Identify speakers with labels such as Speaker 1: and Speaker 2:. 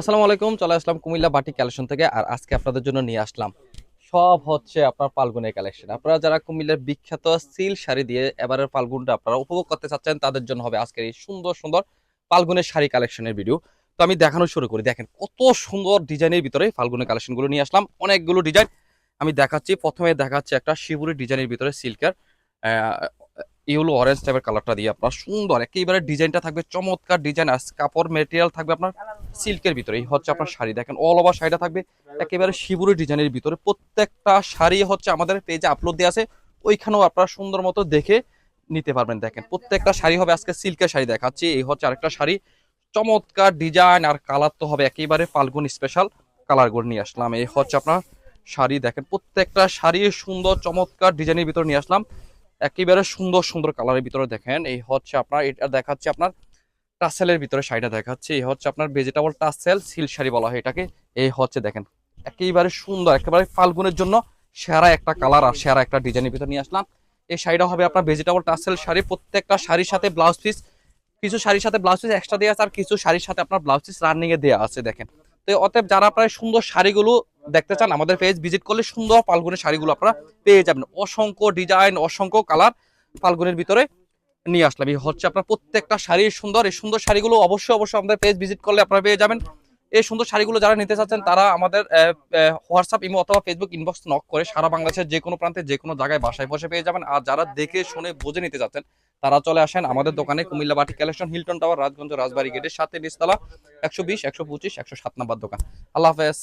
Speaker 1: আসসালামু আলাইকুম, চলে আসলাম কুমিল্লা বাটি কালেকশন থেকে আর আজকে আপনাদের জন্য নিয়ে আসলাম। সব হচ্ছে আপনার ফাল্গুনের কালেকশন। আপনারা যারা কুমিল্লার বিখ্যাত সিল শাড়ি দিয়ে এবারের ফাল্গুনটা আপনারা উপভোগ করতে চাচ্ছেন, তাদের জন্য হবে আজকের এই সুন্দর সুন্দর ফাল্গুনের শাড়ি কালেকশনের ভিডিও তো আমি দেখানো শুরু করি। দেখেন কত সুন্দর ডিজাইনের ভিতরে ফাল্গুনের কালেকশনগুলো নিয়ে আসলাম। অনেকগুলো ডিজাইন আমি দেখাচ্ছি। প্রথমে দেখাচ্ছি একটা শিবুরি ডিজাইনের ভিতরে সিল্কের ইউলো অরেঞ্জ টাইপের কালারটা দিয়ে আপনার সুন্দর। একেবারে ডিজাইনটা থাকবে, চমৎকার ডিজাইন আর কাপড় মেটেরিয়াল থাকবে আপনার সিল্কের ভিতরে। এই হচ্ছে আপনার শাড়ি। দেখেন অল ওভার শাড়িটা থাকবে, একেবারে শিবুরি ডিজাইনের ভিতরে। প্রত্যেকটা শাড়ি হচ্ছে আমাদের পেজে আপলোড দেওয়া আছে। ওইখানেও আপনারা সুন্দর মতো দেখে নিতে পারবেন। দেখেন, প্রত্যেকটা শাড়ি হবে আজকে সিল্কের শাড়ি দেখাচ্ছি। এই হচ্ছে আরেকটা শাড়ি। চমৎকার ডিজাইন আর কালার তো হবে একেবারে ফাল্গুন স্পেশাল কালারগুলো নিয়ে আসলাম। এই হচ্ছে আপনার শাড়ি। দেখেন, প্রত্যেকটা শাড়ি সুন্দর, চমৎকার ডিজাইনের ভিতরে নিয়ে আসলাম। একেবারে সুন্দর সুন্দর কালারের ভিতরে দেখেন। এই হচ্ছে আপনার, এটা দেখাচ্ছে আপনার টাসেলের ভিতরে শাড়িটা দেখাচ্ছে। এই হচ্ছে আপনার ভেজিটেবল টাসেল সিল শাড়ি বলা হয় এটাকে। এই হচ্ছে দেখেন, একেবারে সুন্দর, একেবারে ফাল্গুনের জন্য সেরা একটা কালার আর সেরা একটা ডিজাইনের ভিতরে নিয়ে আসলাম। এই শাড়িটা হবে আপনার ভেজিটেবল টাসেল শাড়ি। প্রত্যেকটা শাড়ির সাথে ব্লাউজ পিস কিছু শাড়ির সাথে ব্লাউজ পিস এক্সট্রা দেওয়া আছে আর কিছু শাড়ির সাথে আপনার ব্লাউজ পিস রানিং এ দেওয়া আছে, দেখেন। তো অতএব যারা এই সুন্দর শাড়িগুলো দেখতে চান, আমাদের পেজ ভিজিট করলে সুন্দর ফাল্গুনের শাড়িগুলো আপনারা পেয়ে যাবেন। অসংখ্য ডিজাইন অসংখ্য কালার ফাল্গুনের ভিতরে নিয়ে আসলাম। এই হচ্ছে আপনার প্রত্যেকটা শাড়ি সুন্দর। এই সুন্দর শাড়িগুলো অবশ্যই অবশ্যই আমাদের পেজ ভিজিট করলে আপনারা পেয়ে যাবেন। এই সুন্দর শাড়িগুলো যারা নিতে চাচ্ছেন, তারা আমাদের হোয়াটসঅ্যাপ ইমো অথবা ফেসবুক ইনবক্স নক করে সারা বাংলাদেশের যে কোনো প্রান্তে, যে কোনো জায়গায় বাসায় বসে পেয়ে যাবেন। আর যারা দেখে শুনে বুঝে নিতে চাচ্ছেন, তারা চলে আসেন আমাদের দোকানে Comilla Bati collection Hilton tower Rajganj, Rajbari গেটের সাথে নিচতলা, একশো বিশ, একশো পঁচিশ, একশো সাত নাম্বার দোকান। আল্লাহ হাফেজ।